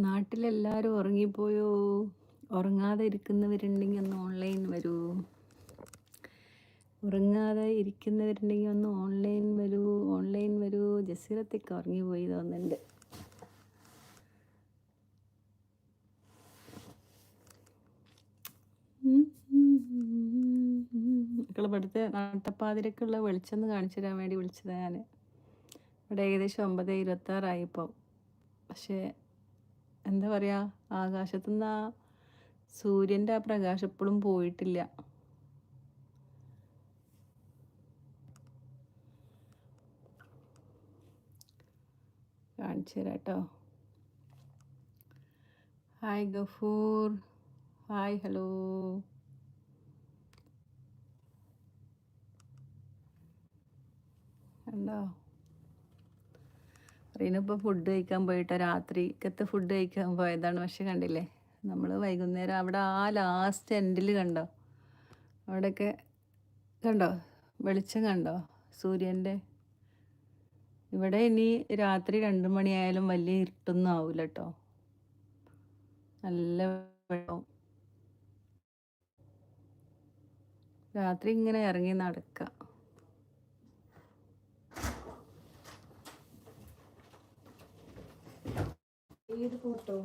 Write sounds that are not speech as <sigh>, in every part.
നാട്ടിലെല്ലാവരും ഉറങ്ങിപ്പോയോ? ഉറങ്ങാതെ ഇരിക്കുന്നവരുണ്ടെങ്കിൽ ഒന്ന് ഓൺലൈൻ വരൂ. ഉറങ്ങാതെ ഇരിക്കുന്നവരുണ്ടെങ്കിൽ ഒന്ന് ഓൺലൈൻ വരൂ. ഓൺലൈൻ വരൂ. ജസീറത്തേക്ക് ഉറങ്ങിപ്പോയി തോന്നുന്നുണ്ട്. മക്കൾ ഇവിടുത്തെ നട്ടപ്പാതിരക്കുള്ള വെളിച്ചം കാണിച്ചു തരാൻ വേണ്ടി വിളിച്ചതാണ് ഇവിടെ ഏകദേശം ഒമ്പത് ഇരുപത്താറായി ഇപ്പോൾ പക്ഷേ എന്താ പറയുക ആകാശത്തുനിന്ന് ആ സൂര്യന്റെ ആ പ്രകാശം എപ്പോഴും പോയിട്ടില്ല. കാണിച്ചു തരാം കേട്ടോ. ഹായ് ഗഫൂർ. Hi hello. ഉണ്ടോ റീനിപ്പോൾ ഫുഡ് കഴിക്കാൻ പോയിട്ട് രാത്രിക്കത്തെ ഫുഡ് കഴിക്കാൻ പോയതാണ്. പക്ഷെ കണ്ടില്ലേ നമ്മൾ വൈകുന്നേരം അവിടെ ആ ലാസ്റ്റ് എൻഡിൽ കണ്ടോ? അവിടെയൊക്കെ കണ്ടോ? വെളിച്ചം കണ്ടോ? സൂര്യന്റെ? ഇവിടെ ഇനി രാത്രി രണ്ട് മണിയായാലും വലിയ ഇരുട്ടൊന്നും ആവില്ല കേട്ടോ നല്ല വെള്ളം. രാത്രി ഇങ്ങനെ ഇറങ്ങി നടക്കുക ഏത് ഫോട്ടോ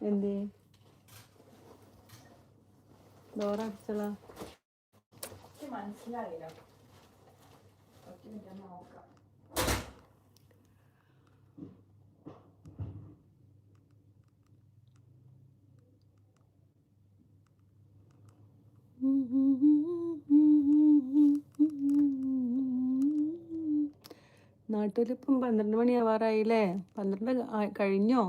എന്തേ? ഡോറ അടിച്ചള. മനസ്സിലായില്ല. നോക്കാം. നാട്ടിലിപ്പം പന്ത്രണ്ട് മണി ആവാറായില്ലേ പന്ത്രണ്ട് കഴിഞ്ഞോ?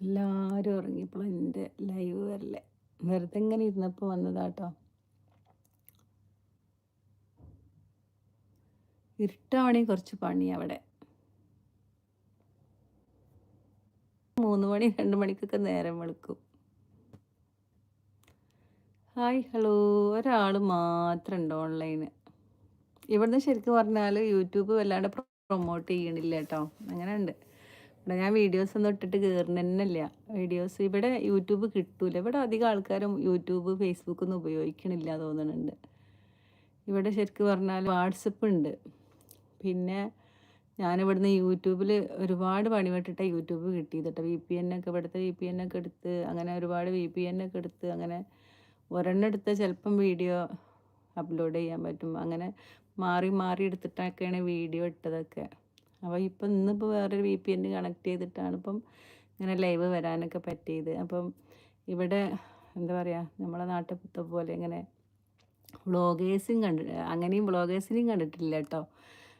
എല്ലാവരും ഉറങ്ങിയപ്പോൾ എന്റെ ലൈവ് വരല്ലേ വെറുതെ ഇങ്ങനെ ഇരുന്നപ്പോൾ വന്നതാട്ടോ. ഇരുട്ടാണി കുറച്ച് പണി അവിടെ. മൂന്ന് മണി രണ്ട് മണിക്കൊക്കെ നേരം വെളുക്കും. Hi hello. ഒരാൾ മാത്രം ഉണ്ട് ഓൺലൈന്. ഇവിടുന്ന് ശരിക്കും പറഞ്ഞാൽ യൂട്യൂബ് വല്ലാണ്ട് പ്രൊമോട്ട് ചെയ്യണില്ല കേട്ടോ അങ്ങനെ ഉണ്ട് ഇവിടെ ഞാൻ വീഡിയോസ് ഒന്നും ഇട്ടിട്ട് കയറുന്നതന്നെയില്ല വീഡിയോസ് ഇവിടെ യൂട്യൂബ് കിട്ടൂല. ഇവിടെ അധികം ആൾക്കാരും യൂട്യൂബ് ഫേസ്ബുക്ക് ഒന്നും ഉപയോഗിക്കണില്ല തോന്നുന്നുണ്ട് ഇവിടെ ശരിക്കും പറഞ്ഞാൽ വാട്സപ്പ് ഉണ്ട് പിന്നെ ഞാനിവിടുന്ന് യൂട്യൂബിൽ ഒരുപാട് പണിപെട്ടിട്ട് യൂട്യൂബ് കിട്ടിയത് കേട്ടോ വി പി എൻ ഒക്കെ ഇവിടുത്തെ വി പി എൻ ഒക്കെ എടുത്ത് അങ്ങനെ ഒരുപാട് വി പി എൻ ഒക്കെ എടുത്ത് അങ്ങനെ ഒരെണ്ണം എടുത്ത് ചിലപ്പം വീഡിയോ അപ്ലോഡ് ചെയ്യാൻ പറ്റും. അങ്ങനെ മാറി മാറി എടുത്തിട്ടൊക്കെയാണ് വീഡിയോ ഇട്ടതൊക്കെ. അപ്പോൾ ഇപ്പം ഇന്നിപ്പോൾ വേറൊരു വി പി എൻ കണക്ട് ചെയ്തിട്ടാണ് ഇപ്പം ഇങ്ങനെ ലൈവ് വരാനൊക്കെ പറ്റിയത്. അപ്പം ഇവിടെ എന്താ പറയുക നമ്മളെ നാട്ടിലത്തെ പോലെ ഇങ്ങനെ വ്ളോഗേഴ്സും കണ്ടി അങ്ങനെയും വ്ളോഗേഴ്സിനെയും കണ്ടിട്ടില്ല കേട്ടോ.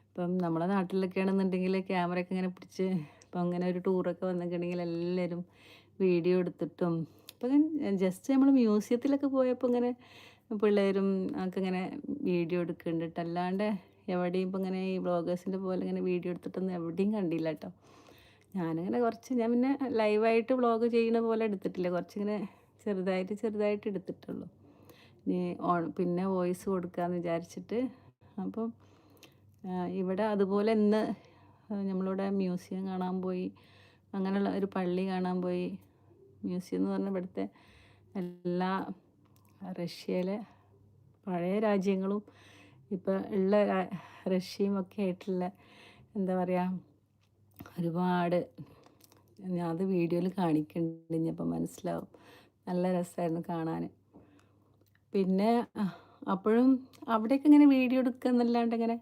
ഇപ്പം നമ്മളെ നാട്ടിലൊക്കെ ആണെന്നുണ്ടെങ്കിൽ ക്യാമറയൊക്കെ ഇങ്ങനെ പിടിച്ച് ഇപ്പം അങ്ങനെ ഒരു ടൂറൊക്കെ വന്നിട്ടുണ്ടെങ്കിൽ എല്ലാവരും വീഡിയോ എടുത്തിട്ടും ഇപ്പം ജസ്റ്റ് നമ്മൾ മ്യൂസിയത്തിലൊക്കെ പോയപ്പോൾ ഇങ്ങനെ പിള്ളേരും ഒക്കെ ഇങ്ങനെ വീഡിയോ എടുക്കുന്നുണ്ട് അല്ലാണ്ട് എവിടെയും ഇപ്പം ഇങ്ങനെ ഈ ബ്ലോഗേഴ്സിന്റെ പോലെ ഇങ്ങനെ വീഡിയോ എടുത്തിട്ടൊന്നും എവിടെയും കണ്ടില്ല കേട്ടോ ഞാനിങ്ങനെ കുറച്ച് ഞാൻ പിന്നെ ലൈവായിട്ട് ബ്ലോഗ് ചെയ്യുന്ന പോലെ എടുത്തിട്ടില്ല. കുറച്ചിങ്ങനെ ചെറുതായിട്ട് ചെറുതായിട്ട് എടുത്തിട്ടുള്ളൂ. ഇനി ഓൺ പിന്നെ വോയിസ് കൊടുക്കാമെന്ന് വിചാരിച്ചിട്ട്. അപ്പം ഇവിടെ അതുപോലെ ഇന്ന് നമ്മളിവിടെ മ്യൂസിയം കാണാൻ പോയി. അങ്ങനെയുള്ള ഒരു പള്ളി കാണാൻ പോയി. മ്യൂസിയം എന്ന് പറഞ്ഞാൽ ഇവിടുത്തെ എല്ലാ റഷ്യയിലെ പഴയ രാജ്യങ്ങളും ഇപ്പോൾ ഉള്ള റഷ്യയും ഒക്കെ ആയിട്ടുള്ള എന്താ പറയുക ഒരുപാട് ഞാൻ അത് വീഡിയോയിൽ കാണിക്കുന്നുണ്ട് ഇനിയിപ്പോൾ മനസ്സിലാവും. നല്ല രസമായിരുന്നു കാണാൻ പിന്നെ അപ്പോഴും അവിടെയൊക്കെ ഇങ്ങനെ വീഡിയോ എടുക്കുക എന്നല്ലാണ്ട് ഇങ്ങനെ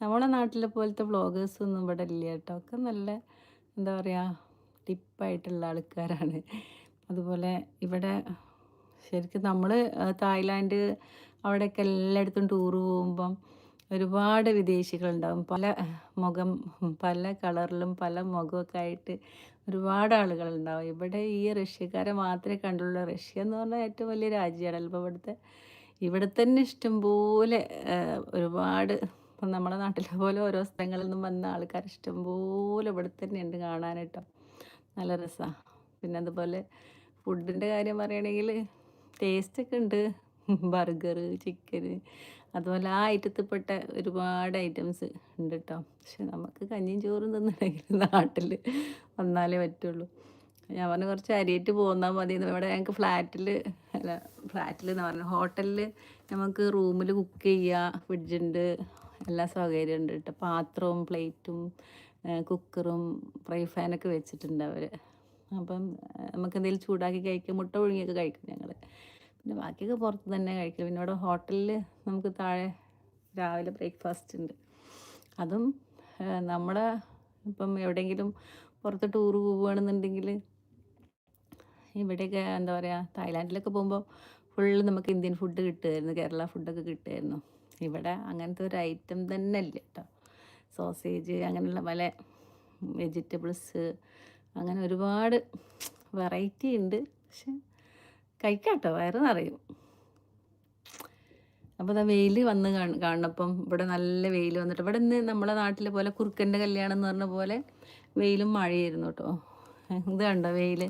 നമ്മളെ നാട്ടിലെ പോലത്തെ വ്ളോഗേഴ്സൊന്നും ഇവിടെ ഇല്ല കേട്ടോ. ഒക്കെ നല്ല എന്താ പറയുക ടിപ്പായിട്ടുള്ള ആൾക്കാരാണ്. അതുപോലെ ഇവിടെ ശരിക്കും നമ്മൾ തായ്ലാൻഡ് അവിടെയൊക്കെ എല്ലായിടത്തും ടൂറ് പോകുമ്പം ഒരുപാട് വിദേശികളുണ്ടാകും പല മുഖം പല കളറിലും പല മുഖമൊക്കെ ആയിട്ട് ഒരുപാട് ആളുകളുണ്ടാവും. ഇവിടെ ഈ റഷ്യക്കാരെ മാത്രമേ കണ്ടുള്ളൂ. റഷ്യ എന്ന് പറഞ്ഞാൽ ഏറ്റവും വലിയ രാജ്യമാണ് ചിലപ്പോൾ ഇവിടുത്തെ. ഇവിടെ തന്നെ ഇഷ്ടംപോലെ ഒരുപാട് ഇപ്പം നമ്മുടെ നാട്ടിലെ പോലെ ഓരോ സ്ഥലങ്ങളിൽ നിന്നും വന്ന ആൾക്കാർ ഇഷ്ടംപോലെ ഇവിടെ തന്നെ ഉണ്ട് കാണാനായിട്ടോ. നല്ല രസമാണ് പിന്നെ അതുപോലെ ഫുഡിന്റെ കാര്യം പറയുകയാണെങ്കിൽ ടേസ്റ്റൊക്കെ ഉണ്ട്. ബർഗർ ചിക്കൻ അതുപോലെ ആ ഐറ്റത്തിൽപ്പെട്ട ഒരുപാട് ഐറ്റംസ് ഉണ്ട് കേട്ടോ പക്ഷെ നമുക്ക് കഞ്ഞിയും ചോറും തിന്നണമെങ്കിൽ നാട്ടിൽ വന്നാലേ പറ്റുള്ളൂ. ഞാൻ പറഞ്ഞു കുറച്ച് അരിയേറ്റ് പോന്നാൽ മതി. ഇവിടെ ഞങ്ങൾക്ക് ഫ്ലാറ്റിൽ അല്ല ഫ്ലാറ്റിൽ എന്ന് പറഞ്ഞു ഹോട്ടലിൽ നമുക്ക് റൂമിൽ കുക്ക് ചെയ്യുക ഫ്രിഡ്ജുണ്ട് എല്ലാ സൗകര്യം ഉണ്ട് കേട്ടോ പാത്രവും പ്ലേറ്റും കുക്കറും ഫ്രൈ ഫാനൊക്കെ വെച്ചിട്ടുണ്ട് അവർ അപ്പം നമുക്ക് എന്തെങ്കിലും ചൂടാക്കി കഴിക്കും മുട്ട പുഴുങ്ങിയൊക്കെ കഴിക്കും ഞങ്ങൾ പിന്നെ ബാക്കിയൊക്കെ പുറത്ത് തന്നെ കഴിക്കും. പിന്നെ ഇവിടെ ഹോട്ടലിൽ നമുക്ക് താഴെ രാവിലെ ബ്രേക്ക്ഫാസ്റ്റ് ഉണ്ട്. അതും നമ്മുടെ ഇപ്പം എവിടെയെങ്കിലും പുറത്ത് ടൂർ പോവുകയാണെന്നുണ്ടെങ്കിൽ ഇവിടെയൊക്കെ എന്താ പറയുക തായ്ലാൻഡിലൊക്കെ പോകുമ്പോൾ ഫുള്ള് നമുക്ക് ഇന്ത്യൻ ഫുഡ് കിട്ടുമായിരുന്നു കേരള ഫുഡൊക്കെ കിട്ടുമായിരുന്നു ഇവിടെ അങ്ങനത്തെ ഒരു ഐറ്റം തന്നെ ഇല്ല കേട്ടോ. സോസേജ് അങ്ങനെയുള്ള പല വെജിറ്റബിൾസ് അങ്ങനെ ഒരുപാട് വെറൈറ്റി ഉണ്ട്. പക്ഷെ കഴിക്കാട്ടോ വയറ് നിറയും അപ്പോൾ അതാ വെയിൽ വന്ന് കാണുന്നപ്പം ഇവിടെ നല്ല വെയിൽ വന്നിട്ട് ഇവിടെ നിന്ന് നമ്മളെ നാട്ടിലെ പോലെ കുറുക്കന്റെ കല്യാണം എന്ന് പറഞ്ഞ പോലെ വെയിലും മഴയായിരുന്നു കേട്ടോ. ഇത് കണ്ടോ വെയിൽ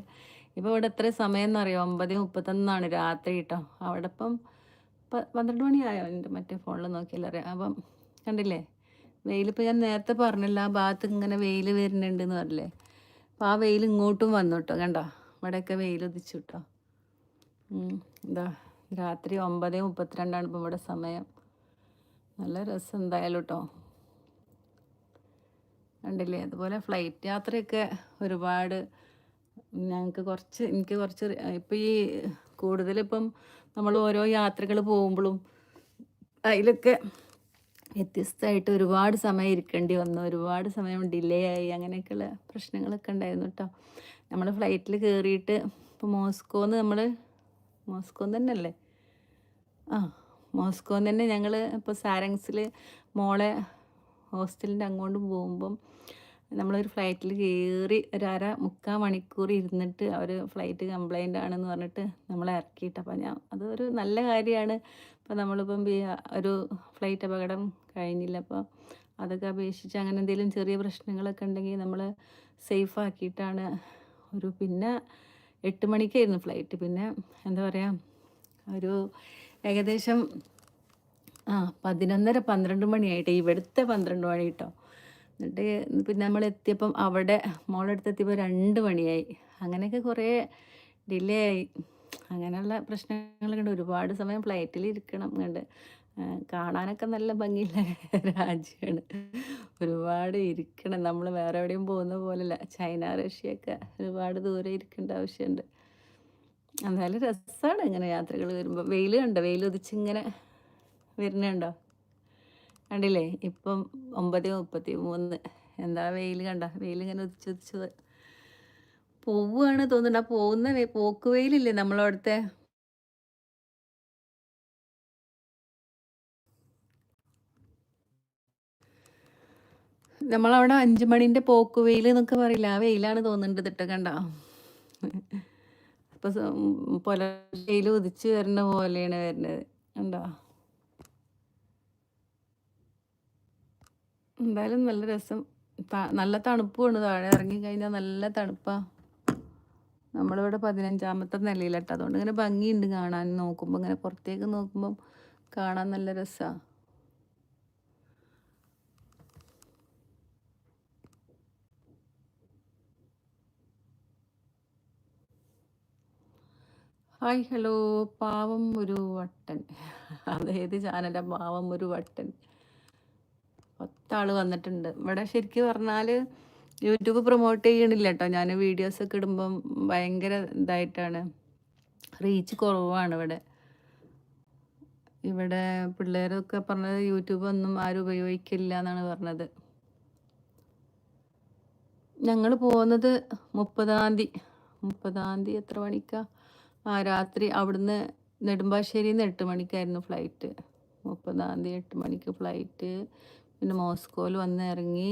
ഇപ്പോൾ ഇവിടെ എത്ര സമയം എന്നറിയോ ഒമ്പത് മുപ്പത്തൊന്നാണ് രാത്രി കേട്ടോ. അവിടെ ഇപ്പം പന്ത്രണ്ട് മണിയായോ? എന്റെ മറ്റേ ഫോണിൽ നോക്കിയാൽ അറിയാം. അപ്പം കണ്ടില്ലേ? വെയിലിപ്പോൾ ഞാൻ നേരത്തെ പറഞ്ഞില്ല ആ ഭാഗത്ത് ഇങ്ങനെ വെയിൽ വരുന്നുണ്ടെന്ന് പറഞ്ഞില്ലേ? അപ്പോൾ ആ വെയിൽ ഇങ്ങോട്ടും വന്നു കേട്ടോ കണ്ടോ? ഇവിടെയൊക്കെ വെയിൽ ഉദിച്ചു കേട്ടോ എന്താ രാത്രി ഒമ്പത് മുപ്പത്തിരണ്ടാണ് ഇപ്പം ഇവിടെ സമയം. നല്ല രസം എന്തായാലും കേട്ടോ കണ്ടില്ലേ? അതുപോലെ ഫ്ലൈറ്റ് യാത്രയൊക്കെ ഒരുപാട് ഞങ്ങൾക്ക് കുറച്ച് എനിക്ക് കുറച്ച് ഇപ്പം ഈ കൂടുതലിപ്പം നമ്മൾ ഓരോ യാത്രകൾ പോകുമ്പോഴും അതിലൊക്കെ വ്യത്യസ്തമായിട്ട് ഒരുപാട് സമയം ഇരിക്കേണ്ടി വന്നു. ഒരുപാട് സമയം ഡിലേ ആയി. അങ്ങനെയൊക്കെയുള്ള പ്രശ്നങ്ങളൊക്കെ ഉണ്ടായിരുന്നു കേട്ടോ. നമ്മൾ ഫ്ലൈറ്റിൽ കയറിയിട്ട് ഇപ്പോൾ മോസ്കോന്ന് നമ്മൾ മോസ്കോ തന്നെയല്ലേ? ആ മോസ്കോന്ന് തന്നെ ഞങ്ങൾ ഇപ്പോൾ സാരങ്സിൽ മോളെ ഹോസ്റ്റലിന്റെ അങ്ങോട്ട് പോകുമ്പം നമ്മളൊരു ഫ്ലൈറ്റിൽ കയറി ഒരു അര മുക്കാൽ മണിക്കൂർ ഇരുന്നിട്ട് അവർ ഫ്ലൈറ്റ് കംപ്ലൈന്റ് ആണെന്ന് പറഞ്ഞിട്ട് നമ്മളെ ഇറക്കിയിട്ട്. അപ്പം ഞാൻ അതൊരു നല്ല കാര്യമാണ്. ഇപ്പം നമ്മളിപ്പം ഒരു ഫ്ലൈറ്റ് അപകടം കഴിഞ്ഞില്ല. അപ്പോൾ അതൊക്കെ അപേക്ഷിച്ച് അങ്ങനെ എന്തെങ്കിലും ചെറിയ പ്രശ്നങ്ങളൊക്കെ ഉണ്ടെങ്കിൽ നമ്മൾ സേഫ് ആക്കിയിട്ടാണ് ഒരു പിന്നെ എട്ട് മണിക്കായിരുന്നു ഫ്ലൈറ്റ്. പിന്നെ എന്താ പറയുക ഒരു ഏകദേശം ആ പതിനൊന്നര പന്ത്രണ്ട് മണിയായിട്ട്. ഇവിടുത്തെ പന്ത്രണ്ട് മണി കേട്ടോ. എന്നിട്ട് പിന്നെ നമ്മൾ എത്തിയപ്പം അവിടെ മോളടുത്ത് എത്തിയപ്പോൾ രണ്ട് മണിയായി. അങ്ങനെയൊക്കെ കുറേ ഡിലേ ആയി. അങ്ങനെയുള്ള പ്രശ്നങ്ങളൊക്കെ ഉണ്ട്. ഒരുപാട് സമയം ഫ്ലൈറ്റിൽ ഇരിക്കണം കണ്ട്. കാണാനൊക്കെ നല്ല ഭംഗിയുള്ള <laughs> രാജ്യമാണ്. ഒരുപാട് ഇരിക്കണം. നമ്മൾ വേറെ എവിടെയും പോകുന്ന പോലല്ല ചൈന റഷ്യയൊക്കെ ഒരുപാട് ദൂരെ ഇരിക്കേണ്ട ആവശ്യമുണ്ട്. എന്തായാലും രസമാണ് ഇങ്ങനെ യാത്രകൾ വരുമ്പോൾ വെയിൽ കണ്ടോ? വെയിൽ ഉദിച്ചിങ്ങനെ വരുന്നുണ്ടോ? കണ്ടില്ലേ? ഇപ്പം ഒമ്പത് മുപ്പത്തി മൂന്ന്. എന്താ വെയിൽ കണ്ട? വെയിൽ ഇങ്ങനെ ഉദിച്ചുദിച്ച് പോവുകയാണ് തോന്നുന്നുണ്ട് ആ പോകുന്ന പോക്ക് വെയിലില്ലേ നമ്മളവിടുത്തെ? നമ്മളവിടെ അഞ്ചു മണിന്റെ പോക്ക് വെയിൽ എന്നൊക്കെ പറയില്ല? ആ വെയിലാണ് തോന്നുന്നുണ്ട് ഇട്ട് കണ്ട? ഇപ്പൊ പുലർച്ചയിൽ ഉദിച്ച് വരുന്ന പോലെയാണ് വരുന്നത്. കണ്ടോ? എന്തായാലും നല്ല രസം. നല്ല തണുപ്പുമാണ് താഴെ ഇറങ്ങിക്കഴിഞ്ഞാൽ നല്ല തണുപ്പാണ് നമ്മളിവിടെ പതിനഞ്ചാമത്തെ നിലയിലട്ടോ. അതുകൊണ്ട് ഇങ്ങനെ ഭംഗിയുണ്ട് കാണാൻ. നോക്കുമ്പോൾ ഇങ്ങനെ പുറത്തേക്ക് നോക്കുമ്പം കാണാൻ നല്ല രസമാണ് ഹായ് ഹലോ. പാവം ഒരു വട്ടൻ. അതേത് ചാനലാ പാവം ഒരു വട്ടൻ. പത്താൾ വന്നിട്ടുണ്ട്. ഇവിടെ ശരിക്കും പറഞ്ഞാൽ യൂട്യൂബ് പ്രൊമോട്ട് ചെയ്യണില്ല കേട്ടോ ഞാൻ വീഡിയോസൊക്കെ ഇടുമ്പം ഭയങ്കര ഇതായിട്ടാണ്. റീച്ച് കുറവാണ് ഇവിടെ. ഇവിടെ പിള്ളേരൊക്കെ പറഞ്ഞത് യൂട്യൂബ് ഒന്നും ആരും ഉപയോഗിക്കില്ല എന്നാണ് പറഞ്ഞത്. ഞങ്ങൾ പോകുന്നത് മുപ്പതാം തീയതി മുപ്പതാം തീയതി എത്ര മണിക്കാ? ആ രാത്രി അവിടുന്ന് നെടുമ്പാശ്ശേരിയിൽ നിന്ന് എട്ട് മണിക്കായിരുന്നു ഫ്ലൈറ്റ് മുപ്പതാം തീയതി എട്ട് മണിക്ക് ഫ്ലൈറ്റ് പിന്നെ മോസ്കോയിൽ വന്ന് ഇറങ്ങി.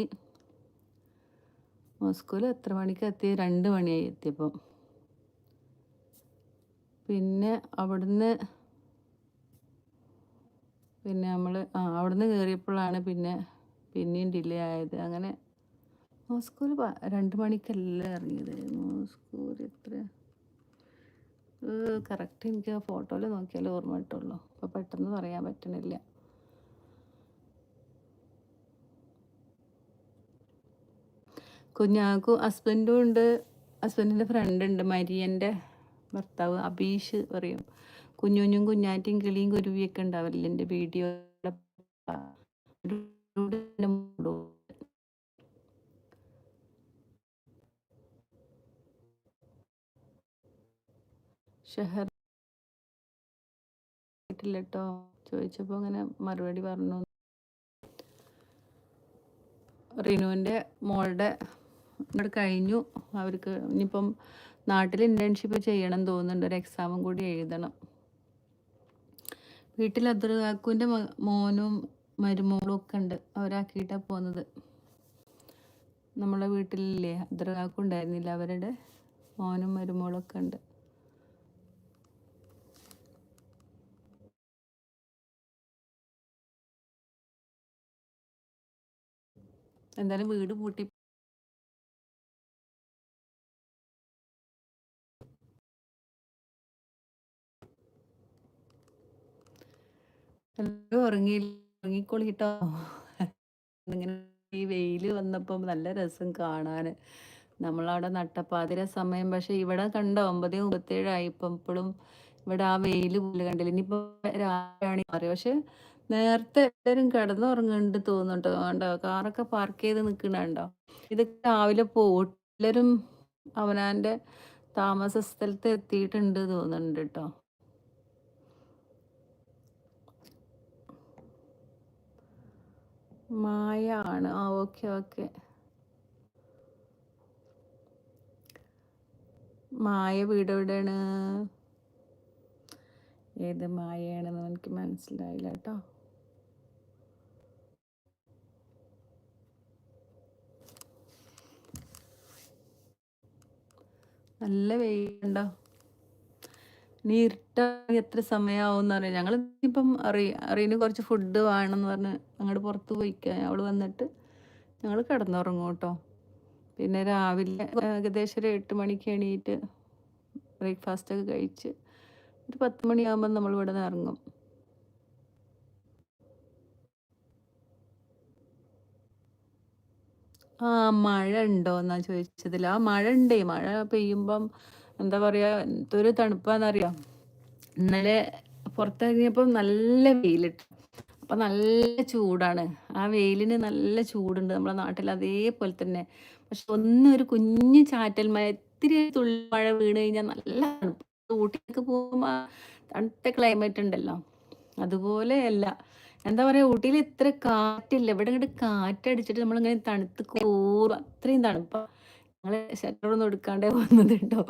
മോസ്കോയിൽ എത്ര മണിക്ക് എത്തി രണ്ട് മണിയായി എത്തിയപ്പോൾ പിന്നെ അവിടുന്ന് പിന്നെ നമ്മൾ ആ അവിടുന്ന് കയറിയപ്പോഴാണ് പിന്നെ പിന്നെയും ഡിലേ ആയത്. അങ്ങനെ മോസ്കോയിൽ രണ്ട് മണിക്കല്ല ഇറങ്ങിയത്. മോസ്കോയിൽ എത്ര? കറക്റ്റ് എനിക്ക് ആ ഫോട്ടോയിൽ നോക്കിയാലേ ഓർമ്മ കിട്ടുള്ളൂ. അപ്പോൾ പെട്ടെന്ന് പറയാൻ പറ്റണില്ല. കുഞ്ഞാക്കു ഹസ്ബൻഡും ഉണ്ട്. ഹസ്ബൻഡിന്റെ ഫ്രണ്ട് ഉണ്ട്. മരിയന്റെ ഭർത്താവ് അബീഷ് പറയും. കുഞ്ഞുഞ്ഞും കുഞ്ഞാറ്റിയും കിളിയും കുരുവിയൊക്കെ ഉണ്ടാവില്ല എന്റെ വീഡിയോ ഷെഹർ കേട്ടോ ചോദിച്ചപ്പോൾ അങ്ങനെ മറുപടി പറഞ്ഞു. റിനുവിന്റെ മോളുടെ ഇവിടെ കഴിഞ്ഞു. അവർക്ക് ഇനിയിപ്പം നാട്ടിൽ ഇന്റേൺഷിപ്പ് ചെയ്യണം തോന്നുന്നുണ്ട്. ഒരു എക്സാമും കൂടി എഴുതണം. വീട്ടിൽ അദ്രകാക്കുവിന്റെ മോനും മരുമോളും ഒക്കെ ഉണ്ട്. അവരാക്കിയിട്ടാണ് പോകുന്നത്. നമ്മളെ വീട്ടിലില്ലേ? അദ്രകാക്കും ഉണ്ടായിരുന്നില്ല. അവരുടെ മോനും മരുമോളും ഒക്കെ ഉണ്ട്. എന്തായാലും വീട് പൂട്ടി ഉറങ്ങി ഉറങ്ങിക്കൊള്ളിട്ടോ. ഇങ്ങനെ ഈ വെയിൽ വന്നപ്പം നല്ല രസം കാണാന്. നമ്മളവിടെ നട്ടപ്പാതിര സമയം. പക്ഷെ ഇവിടെ കണ്ട ഒമ്പത് മുപ്പത്തേഴായി ഇപ്പം ഇപ്പോഴും ഇവിടെ ആ വെയിൽ പോലും കണ്ടില്ല. ഇനിയിപ്പോ രാവിലെയാണ് മാറി. പക്ഷെ നേരത്തെ എല്ലാരും കിടന്നുറങ്ങുന്നുണ്ട് തോന്നുന്നുണ്ടോ. കണ്ടോ കാറൊക്കെ പാർക്ക് ചെയ്ത് നിൽക്കണുണ്ടോ ഇതൊക്കെ രാവിലെ എല്ലാവരും അവനാന്റെ താമസ സ്ഥലത്ത് എത്തിയിട്ടുണ്ട് തോന്നുന്നുണ്ട് കേട്ടോ. മായ ആണ് ആ ഓക്കെ ഓക്കെ. മായ വീട് എവിടെയാണ്? ഏത് മായയാണെന്ന് എനിക്ക് മനസ്സിലായില്ല കേട്ടോ. നല്ല വെയിലുണ്ടോ? നീ ഇരുട്ടാകെ എത്ര സമയമാവും അറിയാം ഞങ്ങൾ ഇപ്പം അറി അറിയിന് കുറച്ച് ഫുഡ് വേണമെന്ന് പറഞ്ഞ് അങ്ങോട്ട് പുറത്ത് പോയിക്കാൻ അവൾ വന്നിട്ട് ഞങ്ങൾ കിടന്നുറങ്ങും കേട്ടോ പിന്നെ രാവിലെ ഏകദേശം ഒരു എട്ട് മണിക്ക് എണീറ്റ് ബ്രേക്ക്ഫാസ്റ്റ് ഒക്കെ കഴിച്ച് ഒരു പത്ത് മണിയാകുമ്പോൾ നമ്മൾ ഇവിടെ നിന്ന് ഇറങ്ങും. ആ മഴ ഉണ്ടോ എന്നാ ചോദിച്ചതിൽ ആ മഴ ഉണ്ടേ. മഴ പെയ്യുമ്പം എന്താ പറയാ എന്തൊരു തണുപ്പാന്നറിയാം? ഇന്നലെ പുറത്തിറങ്ങിയപ്പോൾ നല്ല വെയിലിട്ട്. അപ്പൊ നല്ല ചൂടാണ്. ആ വെയിലിന് നല്ല ചൂടുണ്ട് നമ്മുടെ നാട്ടിൽ അതേപോലെ തന്നെ. പക്ഷെ ഒന്നും ഒരു കുഞ്ഞു ചാറ്റൽ മഴ ഇത്തിരി തുള്ളി മഴ വീണ് കഴിഞ്ഞാൽ നല്ല തണുപ്പ്. ഊട്ടിക്ക് പോകുമ്പോൾ തണുത്ത ക്ലൈമറ്റ് ഉണ്ടല്ലോ. അതുപോലെ അല്ല. എന്താ പറയാ ഊട്ടിയിൽ ഇത്ര കാറ്റില്ല. ഇവിടെ ഇങ്ങോട്ട് കാറ്റടിച്ചിട്ട് നമ്മളിങ്ങനെ തണുത്ത് കൂറും. അത്രയും തണുപ്പാണ് ഞങ്ങൾ ഷട്ടറൊന്നും എടുക്കാണ്ടേ വന്നത് കേട്ടോ.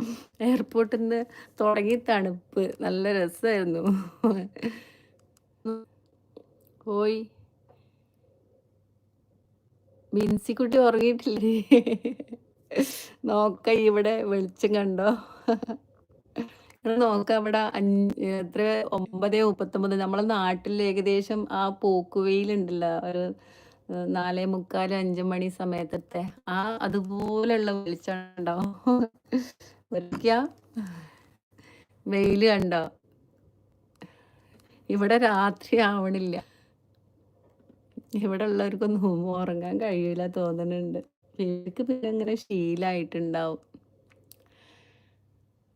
എയർപോർട്ടിൽ നിന്ന് തുടങ്ങി തണുപ്പ്. നല്ല രസമായിരുന്നു പോയി. മിൻസിക്കുട്ടി ഉറങ്ങിയിട്ടില്ലേ? നോക്ക ഇവിടെ വെളിച്ചം കണ്ടോ? നോക്കാം ഇവിടെ എത്ര ഒമ്പത് മുപ്പത്തൊമ്പത്. നമ്മളെ നാട്ടിൽ ഏകദേശം ആ പോക്കുവെയിലുണ്ടല്ലോ. ഒരു നാലേ മുക്കാൽ അഞ്ചു മണി സമയത്തത്തെ ആ അതുപോലെയുള്ള വെളിച്ചം ഉണ്ടാവും വെയിൽ കണ്ടോ? ഇവിടെ രാത്രി ആവണില്ല. ഇവിടെ ഉള്ളവർക്കൊന്നും ഉറങ്ങാൻ കഴിയില്ല തോന്നുന്നുണ്ട് ഇവർക്ക് പിന്നെ അങ്ങനെ ശീലായിട്ടുണ്ടാവും.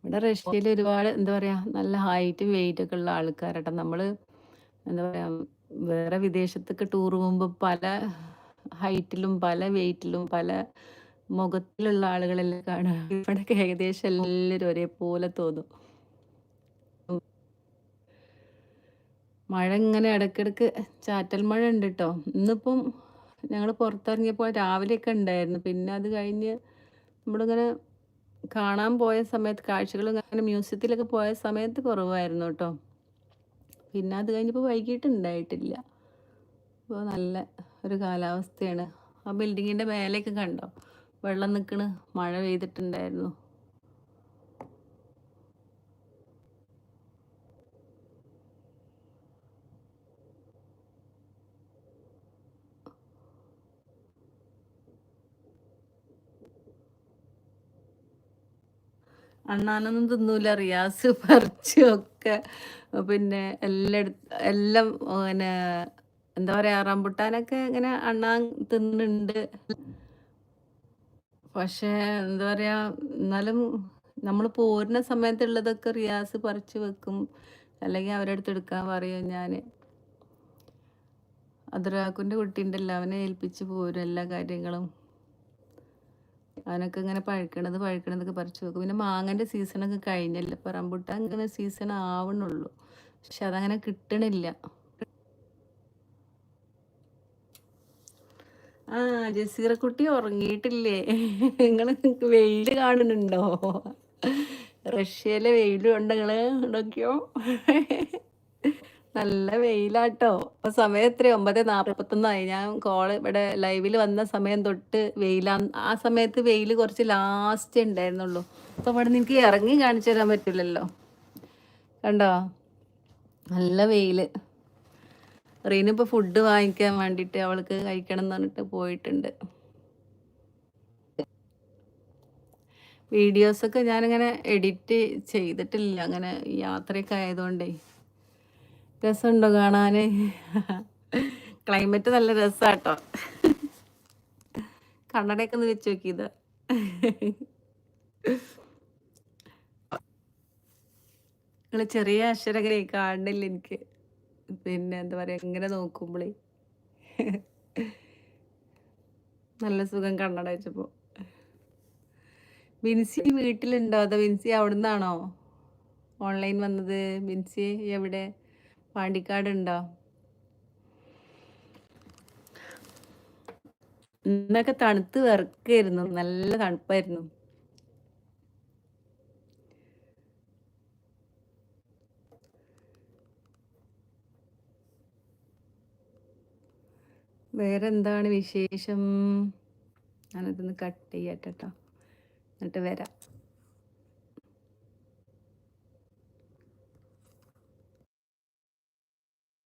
ഇവിടെ റഷ്യയിൽ ഒരുപാട് എന്താ പറയാ നല്ല ഹൈറ്റ് വെയിറ്റ് ഒക്കെ ഉള്ള ആൾക്കാരട്ടെ. നമ്മൾ എന്താ പറയാ വേറെ വിദേശത്തൊക്കെ ടൂർ പോകുമ്പോൾ പല ഹൈറ്റിലും പല വെയിറ്റിലും പല മുഖത്തിലുള്ള ആളുകളെല്ലാം കാണാം. ഇവിടെയൊക്കെ ഏകദേശം എല്ലാവരും ഒരേപോലെ തോന്നും. മഴ ഇങ്ങനെ ഇടയ്ക്കിടയ്ക്ക് ചാറ്റൽ മഴ ഉണ്ട് കേട്ടോ ഇന്നിപ്പം ഞങ്ങൾ പുറത്തിറങ്ങിയപ്പോൾ രാവിലെയൊക്കെ ഉണ്ടായിരുന്നു. പിന്നെ അത് കഴിഞ്ഞ് നമ്മളിങ്ങനെ കാണാൻ പോയ സമയത്ത് കാഴ്ചകൾ ഇങ്ങനെ മ്യൂസിയത്തിലൊക്കെ പോയ സമയത്ത് കുറവായിരുന്നു കേട്ടോ പിന്നെ അത് കഴിഞ്ഞപ്പോൾ വൈകിട്ട് ഉണ്ടായിട്ടില്ല അപ്പോൾ നല്ല ഒരു കാലാവസ്ഥയാണ്. ആ ബിൽഡിങ്ങിന്റെ മേലെയൊക്കെ കണ്ടോ? വെള്ളം നിൽക്കണ് മഴ പെയ്തിട്ടുണ്ടായിരുന്നു. അണ്ണാനൊന്നും തിന്നൂല റിയാസ് പറിച്ചു ഒക്കെ പിന്നെ എല്ലാം എല്ലാം പിന്നെ എന്താ പറയാ റംബുട്ടാനൊക്കെ ഇങ്ങനെ അണ്ണാൻ തിന്നുന്നുണ്ട് പക്ഷേ എന്താ പറയാ എന്നാലും നമ്മൾ പോരുന്ന സമയത്തുള്ളതൊക്കെ റിയാസ് പറിച്ചു വെക്കും. അല്ലെങ്കിൽ അവരുടെ അടുത്ത് എടുക്കാൻ പറയും ഞാൻ അതിറാക്കുന്റെ കുട്ടീന്റെ അവനെ ഏൽപ്പിച്ച് പോരും എല്ലാ കാര്യങ്ങളും. അവനൊക്കെ ഇങ്ങനെ പഴുക്കണത് പഴുക്കണതൊക്കെ പറിച്ചു വെക്കും. പിന്നെ മാങ്ങന്റെ സീസണൊക്കെ കഴിഞ്ഞല്ലോ ഇപ്പം റംബുട്ടാൻ ഇങ്ങനെ സീസൺ ആവണുള്ളൂ. പക്ഷെ അതങ്ങനെ കിട്ടണില്ല. ആ ജസീറക്കുട്ടി ഉറങ്ങിയിട്ടില്ലേ? നിങ്ങൾ വെയിൽ കാണുന്നുണ്ടോ? റഷ്യയിലെ വെയിൽ കൊണ്ട് നിങ്ങൾ നോക്കിയോ നല്ല വെയിലാട്ടോ. അപ്പൊ സമയം എത്ര ഒമ്പത് നാപ്പത്തൊന്നായി. ഞാൻ കോൾ ഇവിടെ ലൈവിൽ വന്ന സമയം തൊട്ട് വെയിലാ ആ സമയത്ത് വെയിൽ കുറച്ച് ലാസ്റ്റ് ഉണ്ടായിരുന്നുള്ളൂ. അപ്പൊ ഇവിടെ നിനക്ക് ഇറങ്ങി കാണിച്ചു തരാൻ പറ്റില്ലല്ലോ. കണ്ടോ? നല്ല വെയിൽ. റീനിപ്പോൾ ഫുഡ് വാങ്ങിക്കാൻ വേണ്ടിയിട്ട് അവൾക്ക് കഴിക്കണം എന്ന് പറഞ്ഞിട്ട് പോയിട്ടുണ്ട്. വീഡിയോസൊക്കെ ഞാനിങ്ങനെ എഡിറ്റ് ചെയ്തിട്ടില്ല. അങ്ങനെ യാത്രയൊക്കെ ആയതുകൊണ്ടേ. രസമുണ്ടോ കാണാൻ ക്ലൈമറ്റ് നല്ല രസമാട്ടോ കണ്ണടയൊക്കെ ഒന്ന് വെച്ച് നോക്കിയത് നിങ്ങൾ ചെറിയ അക്ഷരങ്ങളെ കാണുന്നില്ല എനിക്ക്. പിന്നെ എന്താ പറയുക ഇങ്ങനെ നോക്കുമ്പോളേ. നല്ല സുഖം കണ്ണട വെച്ചപ്പോൾ ബിൻസി വീട്ടിലുണ്ടോ? അതോ ബിൻസി അവിടുന്നാണോ? ഓൺലൈൻ വന്നത്? ബിൻസി എവിടെ? പാണ്ടിക്കാടുണ്ടോ? ഇന്നൊക്കെ തണുത്ത് വിറക്കായിരുന്നു. നല്ല തണുപ്പായിരുന്നു. വേറെന്താണ് വിശേഷം? ഞാനിതൊന്ന് കട്ട് ചെയ്യാട്ടോ. എന്നിട്ട് വരാം.